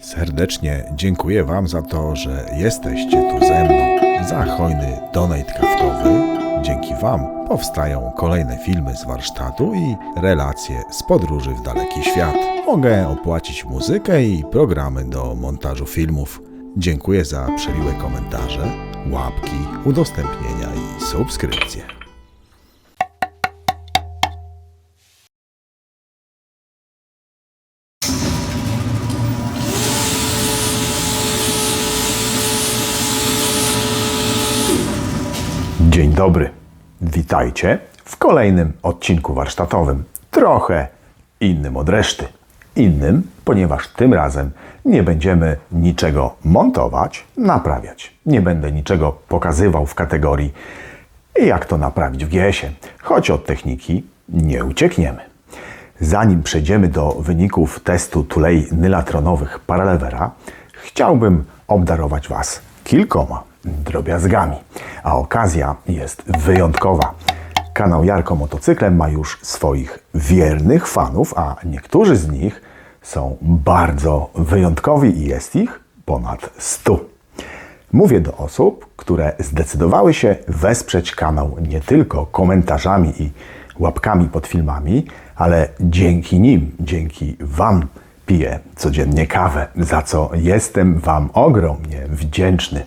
Serdecznie dziękuję Wam za to, że jesteście tu ze mną. Za hojny donate kawkowy. Dzięki Wam powstają kolejne filmy z warsztatu i relacje z podróży w daleki świat. Mogę opłacić muzykę i programy do montażu filmów. Dziękuję za przemiłe komentarze, łapki, udostępnienia i subskrypcje. Dobry. Witajcie w kolejnym odcinku warsztatowym. Trochę innym od reszty. Innym, ponieważ tym razem nie będziemy niczego montować, naprawiać. Nie będę niczego pokazywał w kategorii jak to naprawić w GS-ie, choć od techniki nie uciekniemy. Zanim przejdziemy do wyników testu tulei nylatronowych Paralevera, chciałbym obdarować Was kilkoma drobiazgami, a okazja jest wyjątkowa. Kanał Jarko Motocyklem ma już swoich wiernych fanów, a niektórzy z nich są bardzo wyjątkowi i jest ich ponad 100. Mówię do osób, które zdecydowały się wesprzeć kanał nie tylko komentarzami i łapkami pod filmami, ale dzięki nim, dzięki Wam piję codziennie kawę, za co jestem Wam ogromnie wdzięczny.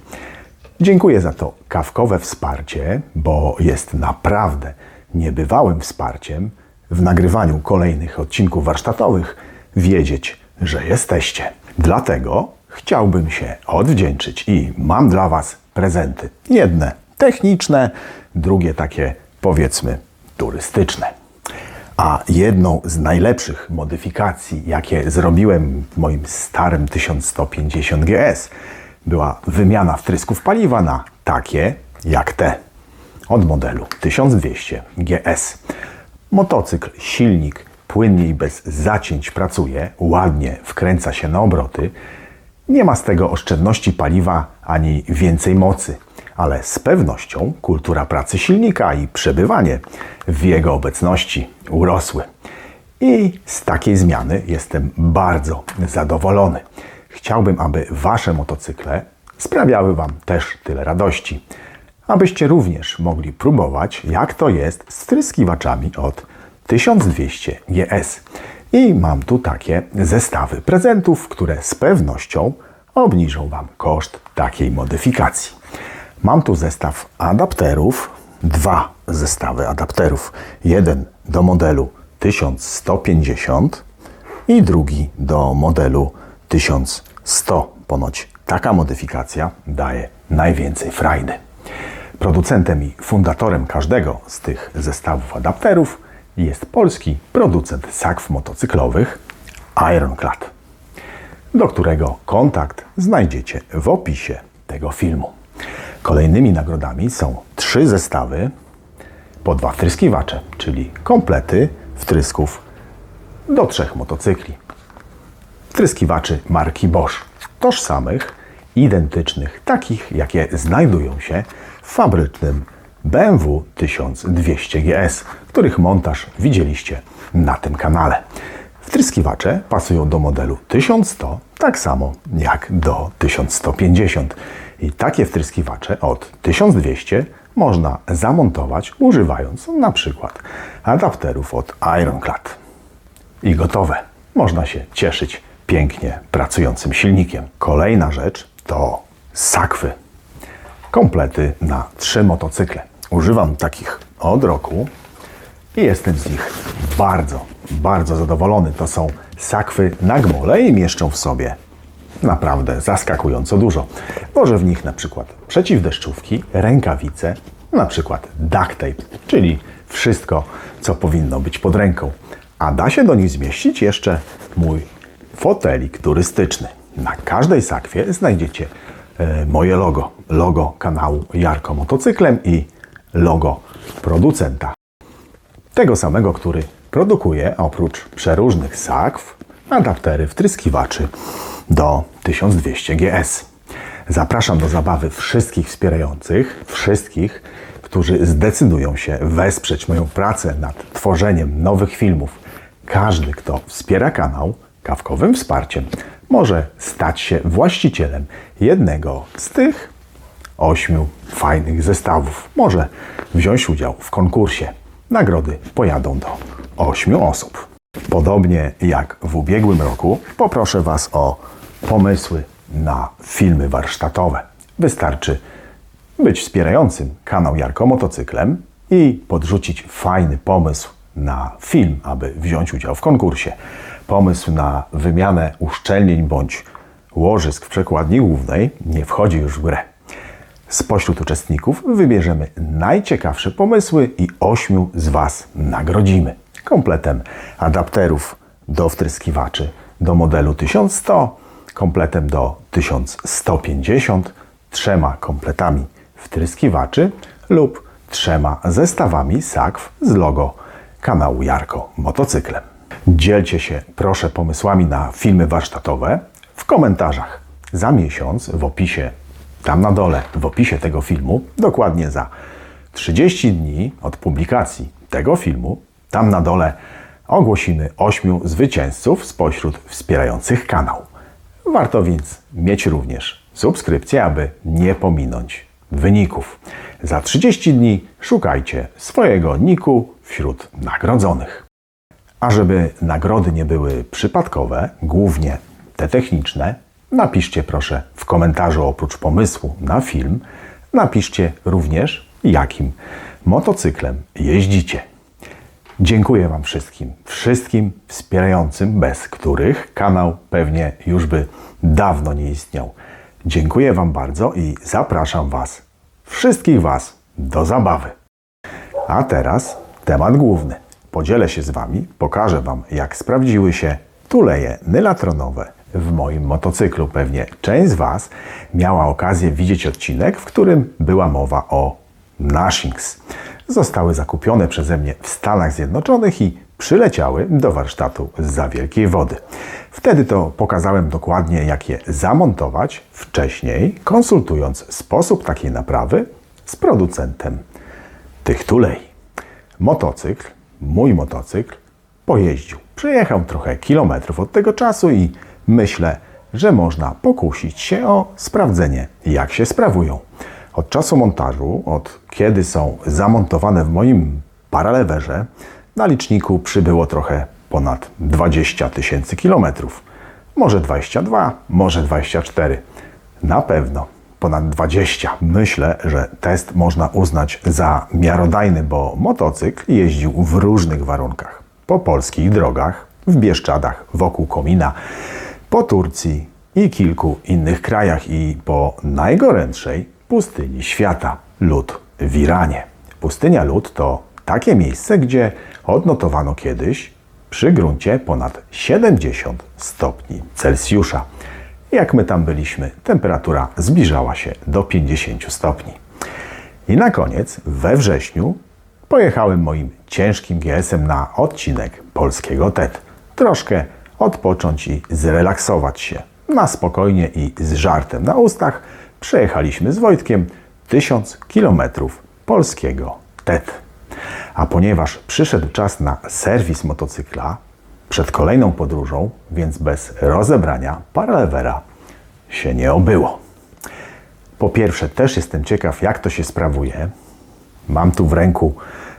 Dziękuję za to kawkowe wsparcie, bo jest naprawdę niebywałym wsparciem w nagrywaniu kolejnych odcinków warsztatowych wiedzieć, że jesteście. Dlatego chciałbym się odwdzięczyć i mam dla Was prezenty. Jedne techniczne, drugie takie powiedzmy turystyczne. A jedną z najlepszych modyfikacji, jakie zrobiłem w moim starym 1150 GS, była wymiana wtrysków paliwa na takie jak te od modelu 1200 GS. Motocykl, silnik płynnie i bez zacięć pracuje, ładnie wkręca się na obroty. Nie ma z tego oszczędności paliwa ani więcej mocy, ale z pewnością kultura pracy silnika i przebywanie w jego obecności urosły. I z takiej zmiany jestem bardzo zadowolony. Chciałbym, aby Wasze motocykle sprawiały Wam też tyle radości. Abyście również mogli próbować, jak to jest z wtryskiwaczami od 1200 GS. I mam tu takie zestawy prezentów, które z pewnością obniżą Wam koszt takiej modyfikacji. Mam tu zestaw adapterów, dwa zestawy adapterów. Jeden do modelu 1150 i drugi do modelu 1100. Ponoć taka modyfikacja daje najwięcej frajdy. Producentem i fundatorem każdego z tych zestawów adapterów jest polski producent sakw motocyklowych Ironclad, do którego kontakt znajdziecie w opisie tego filmu. Kolejnymi nagrodami są trzy zestawy po dwa wtryskiwacze, czyli komplety wtrysków do trzech motocykli. Wtryskiwaczy marki Bosch, tożsamych, identycznych, takich jakie znajdują się w fabrycznym BMW 1200 GS, których montaż widzieliście na tym kanale. Wtryskiwacze pasują do modelu 1100, tak samo jak do 1150. I takie wtryskiwacze od 1200 można zamontować używając na przykład adapterów od Ironclad. I gotowe. Można się cieszyć pięknie pracującym silnikiem. Kolejna rzecz to sakwy. Komplety na trzy motocykle. Używam takich od roku i jestem z nich bardzo, bardzo zadowolony. To są sakwy na gmole i mieszczą w sobie naprawdę zaskakująco dużo. Może w nich na przykład przeciwdeszczówki, rękawice, na przykład duct tape, czyli wszystko, co powinno być pod ręką. A da się do nich zmieścić jeszcze mój fotelik turystyczny. Na każdej sakwie znajdziecie e, moje logo, logo kanału Jarko Motocyklem i logo producenta. Tego samego, który produkuje oprócz przeróżnych sakw, adaptery wtryskiwaczy do 1200 GS. Zapraszam do zabawy wszystkich wspierających, wszystkich, którzy zdecydują się wesprzeć moją pracę nad tworzeniem nowych filmów. Każdy, kto wspiera kanał kawkowym wsparciem, może stać się właścicielem jednego z tych ośmiu fajnych zestawów. Może wziąć udział w konkursie. Nagrody pojadą do ośmiu osób. Podobnie jak w ubiegłym roku, poproszę Was o pomysły na filmy warsztatowe. Wystarczy być wspierającym kanał Jarko Motocyklem i podrzucić fajny pomysł na film, aby wziąć udział w konkursie. Pomysł na wymianę uszczelnień bądź łożysk w przekładni głównej nie wchodzi już w grę. Spośród uczestników wybierzemy najciekawsze pomysły i ośmiu z Was nagrodzimy. Kompletem adapterów do wtryskiwaczy do modelu 1100, kompletem do 1150, trzema kompletami wtryskiwaczy lub trzema zestawami sakw z logo kanału Jarko Motocyklem. Dzielcie się proszę pomysłami na filmy warsztatowe w komentarzach. Za miesiąc w opisie, tam na dole, w opisie tego filmu, dokładnie za 30 dni od publikacji tego filmu, tam na dole ogłosimy ośmiu zwycięzców spośród wspierających kanał. Warto więc mieć również subskrypcję, aby nie pominąć wyników. Za 30 dni szukajcie swojego niku wśród nagrodzonych. A żeby nagrody nie były przypadkowe, głównie te techniczne, napiszcie proszę w komentarzu oprócz pomysłu na film, napiszcie również jakim motocyklem jeździcie. Dziękuję Wam wszystkim, wszystkim wspierającym, bez których kanał pewnie już by dawno nie istniał. Dziękuję Wam bardzo i zapraszam Was, wszystkich Was, do zabawy. A teraz temat główny. Podzielę się z Wami, pokażę Wam, jak sprawdziły się tuleje nylatronowe w moim motocyklu. Pewnie część z Was miała okazję widzieć odcinek, w którym była mowa o Nashings. Zostały zakupione przeze mnie w Stanach Zjednoczonych i przyleciały do warsztatu z Wielkiej Wody. Wtedy to pokazałem dokładnie, jak je zamontować wcześniej, konsultując sposób takiej naprawy z producentem tych tulei. Motocykl, mój motocykl, pojeździł. Przejechał trochę kilometrów od tego czasu i myślę, że można pokusić się o sprawdzenie, jak się sprawują. Od czasu montażu, od kiedy są zamontowane w moim paralewerze, na liczniku przybyło trochę ponad 20 tysięcy kilometrów. Może 22, może 24. Na pewno ponad 20. Myślę, że test można uznać za miarodajny, bo motocykl jeździł w różnych warunkach. Po polskich drogach, w Bieszczadach, wokół Komina, po Turcji i kilku innych krajach i po najgorętszej pustyni świata, lód w Iranie. Pustynia lód to takie miejsce, gdzie odnotowano kiedyś przy gruncie ponad 70 stopni Celsjusza. Jak my tam byliśmy, temperatura zbliżała się do 50 stopni. I na koniec, we wrześniu, pojechałem moim ciężkim GS-em na odcinek polskiego TED. Troszkę odpocząć i zrelaksować się. Na spokojnie i z żartem na ustach przejechaliśmy z Wojtkiem 1000 km polskiego TED. A ponieważ przyszedł czas na serwis motocykla przed kolejną podróżą, więc bez rozebrania paralewera się nie obyło. Po pierwsze, też jestem ciekaw, jak to się sprawuje. Mam tu w ręku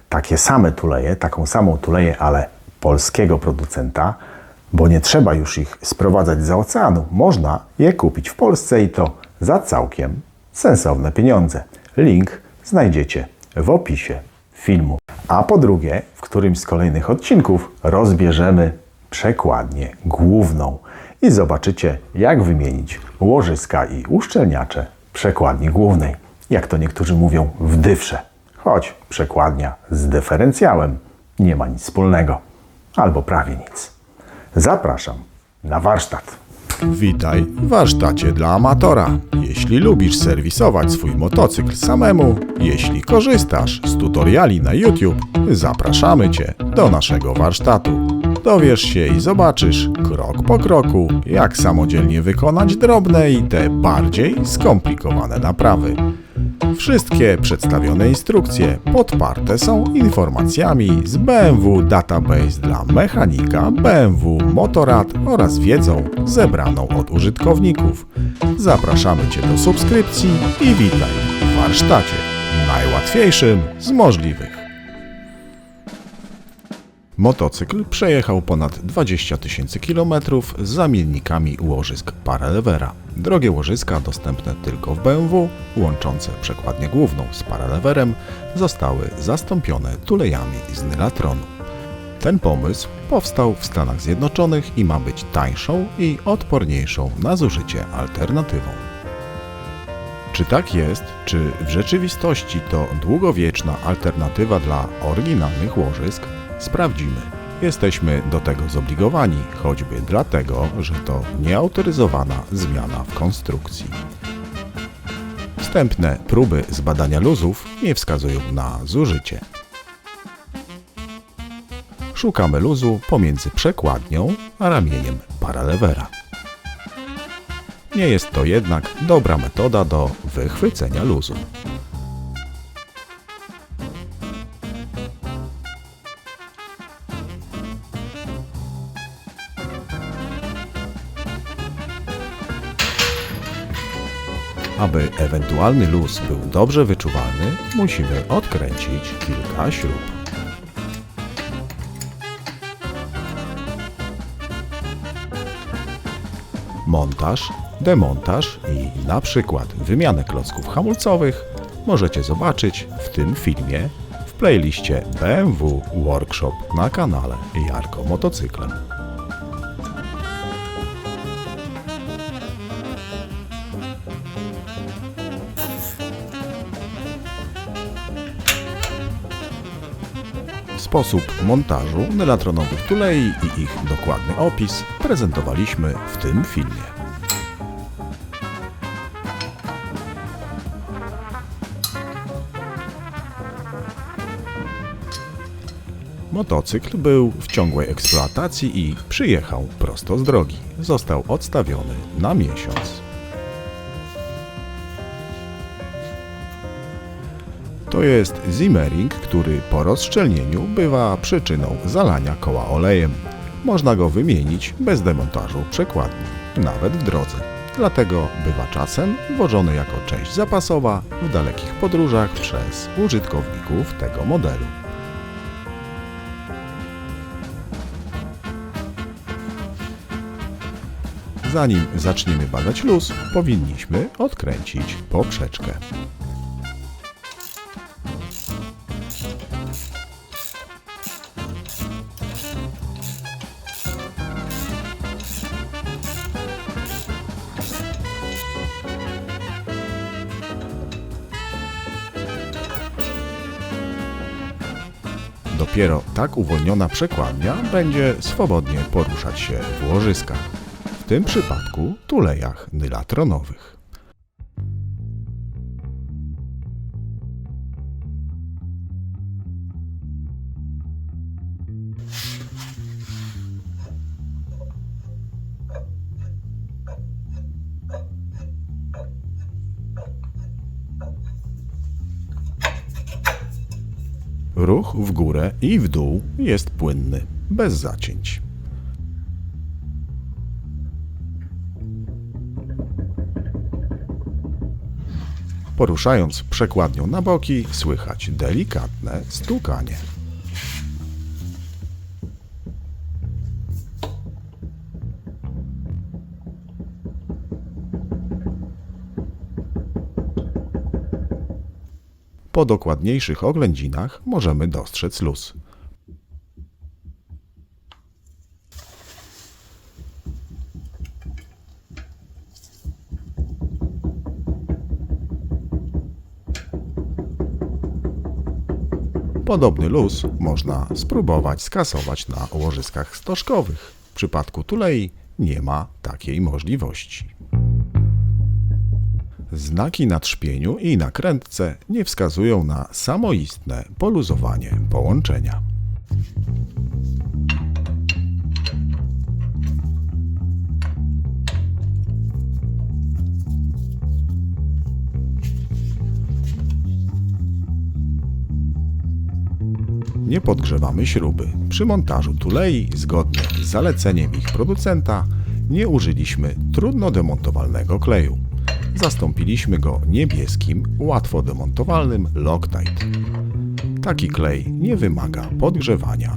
takie same tuleje, taką samą tuleję, ale polskiego producenta, bo nie trzeba już ich sprowadzać za oceanu. Można je kupić w Polsce i to za całkiem sensowne pieniądze. Link znajdziecie w opisie filmu. A po drugie, w którymś z kolejnych odcinków rozbierzemy przekładnię główną i zobaczycie, jak wymienić łożyska i uszczelniacze przekładni głównej. Jak to niektórzy mówią, w dywsze. Choć przekładnia z dyferencjałem nie ma nic wspólnego, albo prawie nic. Zapraszam na warsztat. Witaj w warsztacie dla amatora. Jeśli lubisz serwisować swój motocykl samemu, jeśli korzystasz z tutoriali na YouTube, zapraszamy Cię do naszego warsztatu. Dowiesz się i zobaczysz krok po kroku, jak samodzielnie wykonać drobne i te bardziej skomplikowane naprawy. Wszystkie przedstawione instrukcje podparte są informacjami z BMW Database dla mechanika BMW Motorrad oraz wiedzą zebraną od użytkowników. Zapraszamy Cię do subskrypcji i witaj w warsztacie najłatwiejszym z możliwych. Motocykl przejechał ponad 20 tysięcy kilometrów z zamiennikami łożysk paralewera. Drogie łożyska dostępne tylko w BMW, łączące przekładnię główną z paralewerem, zostały zastąpione tulejami z nylatronu. Ten pomysł powstał w Stanach Zjednoczonych i ma być tańszą i odporniejszą na zużycie alternatywą. Czy tak jest? Czy w rzeczywistości to długowieczna alternatywa dla oryginalnych łożysk? Sprawdzimy. Jesteśmy do tego zobligowani, choćby dlatego, że to nieautoryzowana zmiana w konstrukcji. Wstępne próby zbadania luzów nie wskazują na zużycie. Szukamy luzu pomiędzy przekładnią a ramieniem paralewera. Nie jest to jednak dobra metoda do wychwycenia luzu. Aby ewentualny luz był dobrze wyczuwalny, musimy odkręcić kilka śrub. montaż, demontaż i na przykład wymianę klocków hamulcowych możecie zobaczyć w tym filmie w playliście BMW Workshop na kanale Jarko Motocyklem. Sposób montażu nylatronowych tulei i ich dokładny opis prezentowaliśmy w tym filmie. Motocykl był w ciągłej eksploatacji i przyjechał prosto z drogi. Został odstawiony na miesiąc. To jest zimmering, który po rozszczelnieniu bywa przyczyną zalania koła olejem. Można go wymienić bez demontażu przekładni, nawet w drodze. Dlatego bywa czasem wożony jako część zapasowa w dalekich podróżach przez użytkowników tego modelu. Zanim zaczniemy badać luz, powinniśmy odkręcić poprzeczkę. Dopiero tak uwolniona przekładnia będzie swobodnie poruszać się w łożyskach, w tym przypadku tulejach nylatronowych. Ruch w górę i w dół jest płynny, bez zacięć. Poruszając przekładnią na boki, słychać delikatne stukanie. Po dokładniejszych oględzinach możemy dostrzec luz. Podobny luz można spróbować skasować na łożyskach stożkowych. W przypadku tulei nie ma takiej możliwości. Znaki na trzpieniu i nakrętce nie wskazują na samoistne poluzowanie połączenia. nie podgrzewamy śruby. Przy montażu tulei, zgodnie z zaleceniem ich producenta, nie użyliśmy trudno demontowalnego kleju. Zastąpiliśmy go niebieskim, łatwo demontowalnym Loctite. Taki klej nie wymaga podgrzewania.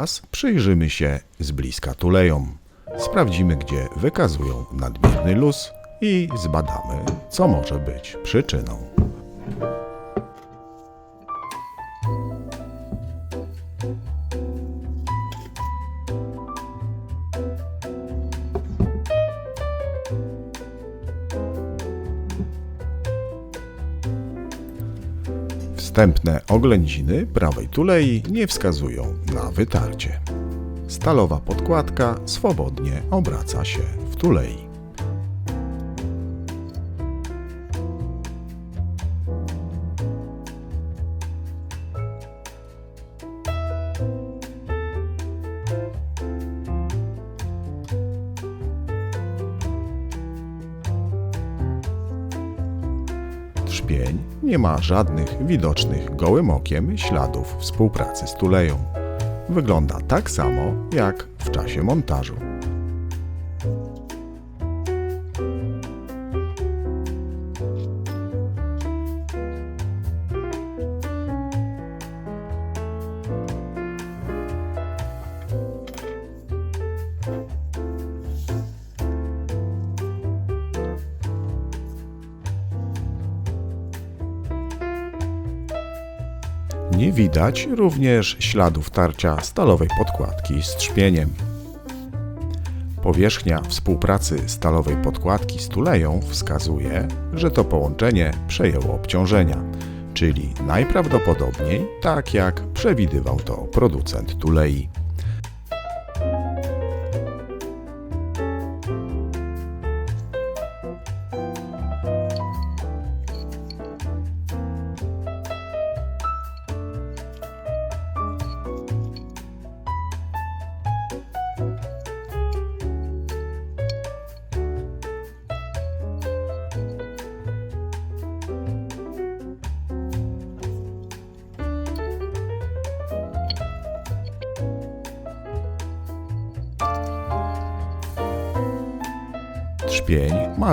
Teraz przyjrzymy się z bliska tulejom. Sprawdzimy, gdzie wykazują nadmierny luz i zbadamy, co może być przyczyną. Wstępne oględziny prawej tulei nie wskazują na wytarcie. Stalowa podkładka swobodnie obraca się w tulei. Ma żadnych widocznych gołym okiem śladów współpracy z tuleją. Wygląda tak samo jak w czasie montażu. Nie widać również śladów tarcia stalowej podkładki z trzpieniem. Powierzchnia współpracy stalowej podkładki z tuleją wskazuje, że to połączenie przejęło obciążenia, czyli najprawdopodobniej tak jak przewidywał to producent tulei.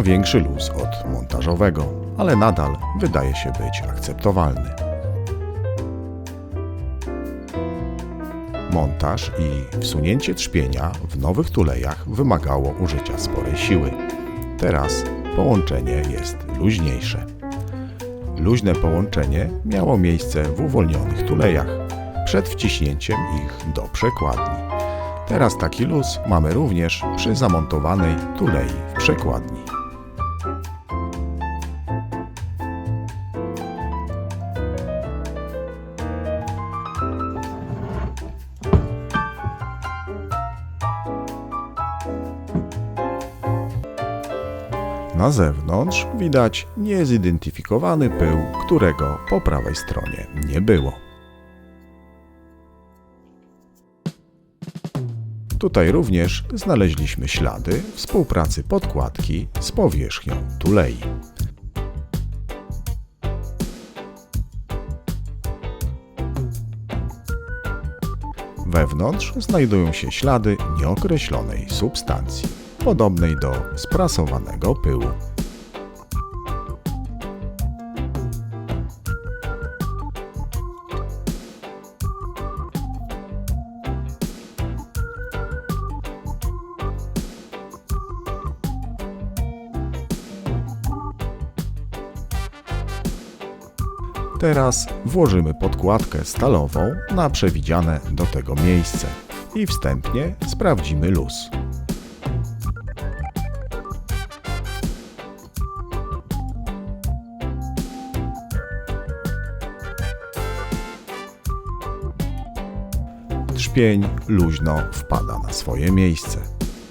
Większy luz od montażowego, ale nadal wydaje się być akceptowalny. Montaż i wsunięcie trzpienia w nowych tulejach wymagało użycia sporej siły. Teraz połączenie jest luźniejsze. Luźne połączenie miało miejsce w uwolnionych tulejach przed wciśnięciem ich do przekładni. Teraz taki luz mamy również przy zamontowanej tulei w przekładni. Na zewnątrz widać niezidentyfikowany pył, którego po prawej stronie nie było. Tutaj również znaleźliśmy ślady współpracy podkładki z powierzchnią tulei. Wewnątrz znajdują się ślady nieokreślonej substancji. Podobnej do sprasowanego pyłu. Teraz włożymy podkładkę stalową na przewidziane do tego miejsce i wstępnie sprawdzimy luz. Trzpień luźno wpada na swoje miejsce.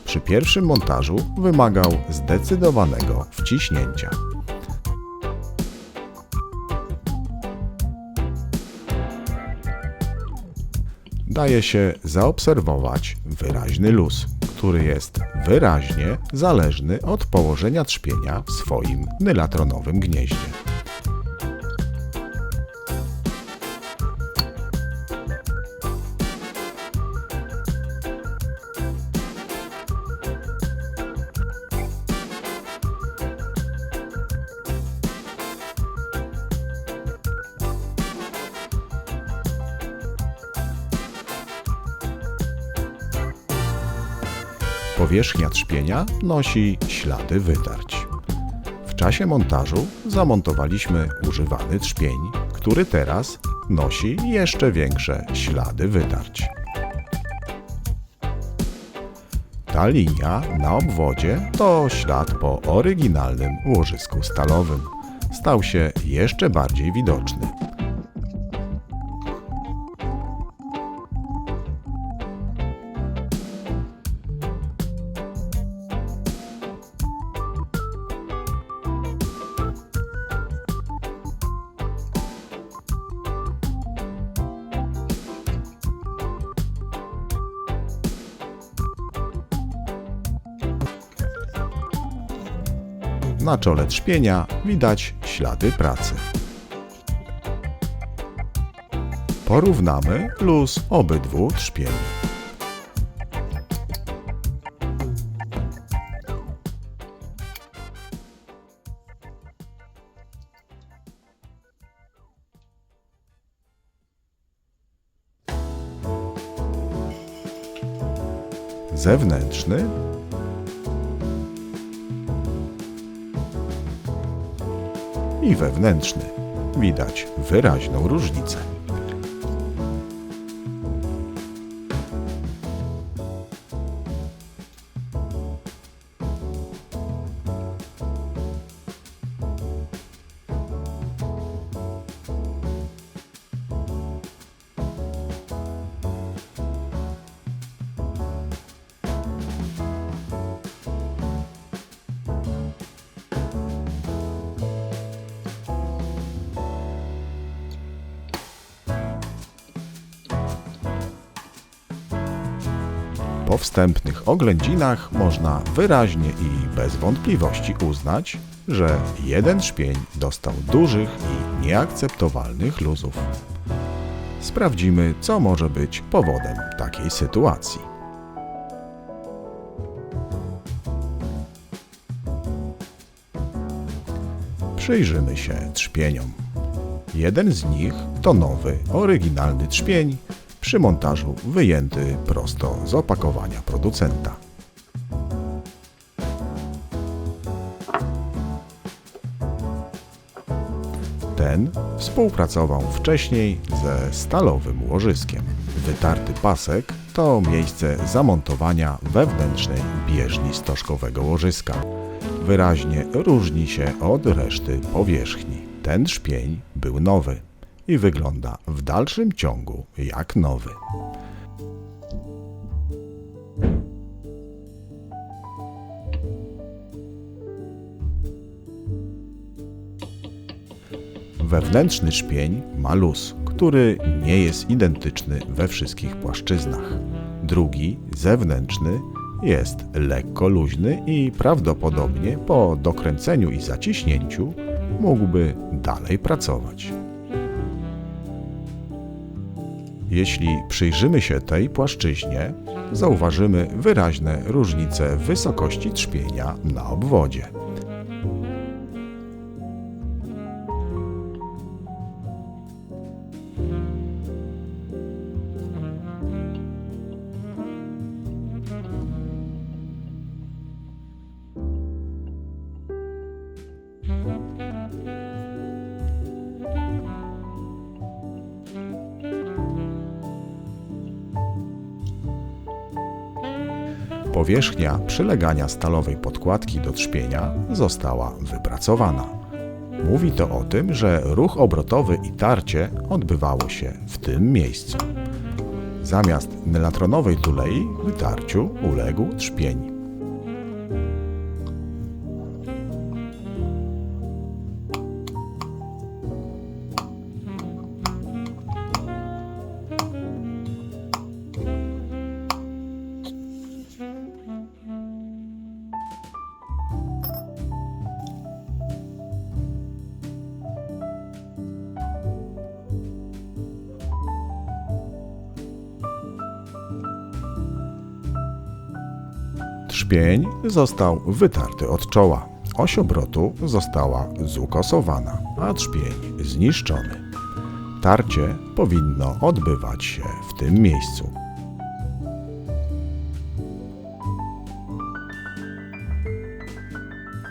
Przy pierwszym montażu wymagał zdecydowanego wciśnięcia. daje się zaobserwować wyraźny luz, który jest wyraźnie zależny od położenia trzpienia w swoim nylatronowym gnieździe. Powierzchnia trzpienia nosi ślady wytarć. W czasie montażu zamontowaliśmy używany trzpień, który teraz nosi jeszcze większe ślady wytarć. Ta linia na obwodzie to ślad po oryginalnym łożysku stalowym. Stał się jeszcze bardziej widoczny. Na czole trzpienia widać ślady pracy. Porównamy luz obydwu trzpieni. Zewnętrzny i wewnętrzny. Widać wyraźną różnicę. Po wstępnych oględzinach można wyraźnie i bez wątpliwości uznać, że jeden szpień dostał dużych i nieakceptowalnych luzów. Sprawdzimy, co może być powodem takiej sytuacji. Przyjrzymy się trzpieniom. Jeden z nich to nowy, oryginalny trzpień, przy montażu wyjęty prosto z opakowania producenta. Ten współpracował wcześniej ze stalowym łożyskiem. Wytarty pasek to miejsce zamontowania wewnętrznej bieżni stożkowego łożyska. Wyraźnie różni się od reszty powierzchni. Ten szpień był nowy i wygląda w dalszym ciągu jak nowy. Wewnętrzny szpień ma luz, który nie jest identyczny we wszystkich płaszczyznach. Drugi, zewnętrzny, jest lekko luźny i prawdopodobnie po dokręceniu i zaciśnięciu mógłby dalej pracować. Jeśli przyjrzymy się tej płaszczyźnie, zauważymy wyraźne różnice wysokości trzpienia na obwodzie. Powierzchnia przylegania stalowej podkładki do trzpienia została wypracowana. Mówi to o tym, że ruch obrotowy i tarcie odbywało się w tym miejscu. Zamiast nelatronowej tulei wytarciu uległ trzpień. Trzpień został wytarty od czoła. Oś obrotu została zukosowana, a trzpień zniszczony. Tarcie powinno odbywać się w tym miejscu.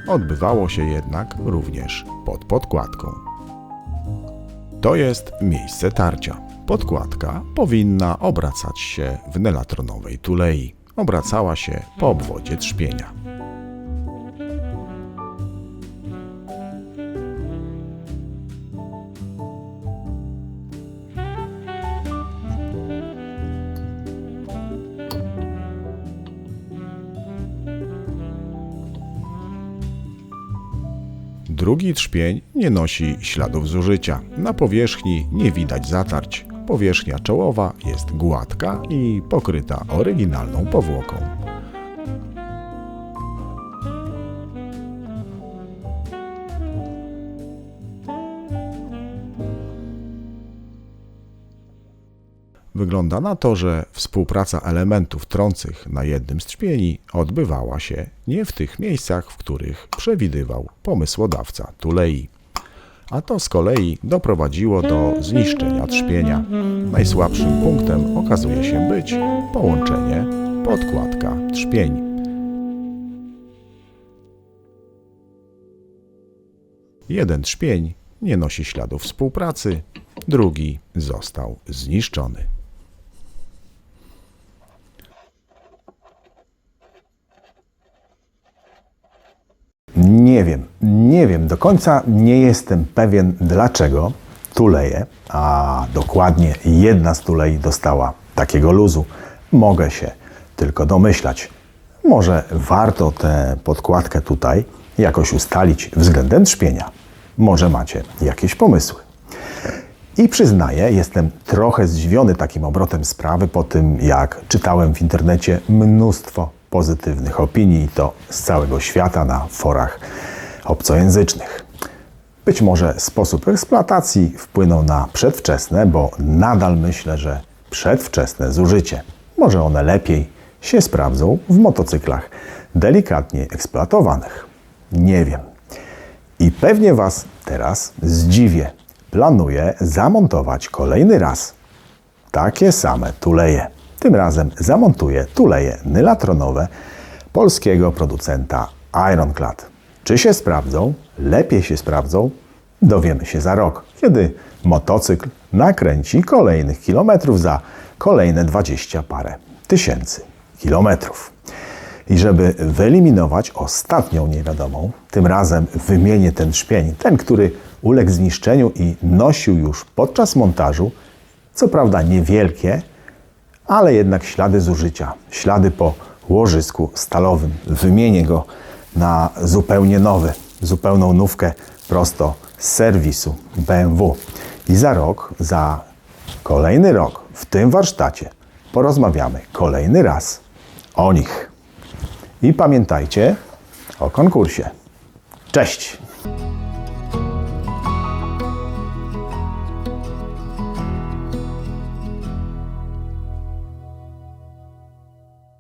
Odbywało się jednak również pod podkładką. To jest miejsce tarcia. Podkładka powinna obracać się w nelatronowej tulei. Obracała się po obwodzie trzpienia. Drugi trzpień nie nosi śladów zużycia. Na powierzchni nie widać zatarć. Powierzchnia czołowa jest gładka i pokryta oryginalną powłoką. Wygląda na to, że współpraca elementów trących na jednym z trzpieni odbywała się nie w tych miejscach, w których przewidywał pomysłodawca Tulei. A to z kolei doprowadziło do zniszczenia trzpienia. Najsłabszym punktem okazuje się być połączenie podkładka trzpień. Jeden trzpień nie nosi śladów współpracy, drugi został zniszczony. Nie wiem, nie wiem, do końca nie jestem pewien dlaczego tuleje, a dokładnie jedna z tulei dostała takiego luzu. Mogę się tylko domyślać. Może warto tę podkładkę tutaj jakoś ustalić względem trzpienia. Może macie jakieś pomysły. I przyznaję, jestem trochę zdziwiony takim obrotem sprawy po tym, jak czytałem w internecie mnóstwo pozytywnych opinii, i to z całego świata na forach obcojęzycznych. Być może sposób eksploatacji wpłynął na przedwczesne, bo nadal myślę, że przedwczesne zużycie. Może one lepiej się sprawdzą w motocyklach delikatnie eksploatowanych. Nie wiem. I pewnie Was teraz zdziwię. Planuję zamontować kolejny raz takie same tuleje. Tym razem zamontuję tuleje nylatronowe polskiego producenta Ironclad. Czy się sprawdzą? Lepiej się sprawdzą? Dowiemy się za rok, kiedy motocykl nakręci kolejnych kilometrów za kolejne 20 parę tysięcy kilometrów. I żeby wyeliminować ostatnią niewiadomą, tym razem wymienię ten trzpień, ten, który uległ zniszczeniu i nosił już podczas montażu, co prawda niewielkie, ale jednak ślady zużycia, ślady po łożysku stalowym. Wymienię go na zupełnie nowy, zupełną nówkę prosto z serwisu BMW. I za rok, za kolejny rok w tym warsztacie porozmawiamy kolejny raz o nich. I pamiętajcie o konkursie. Cześć!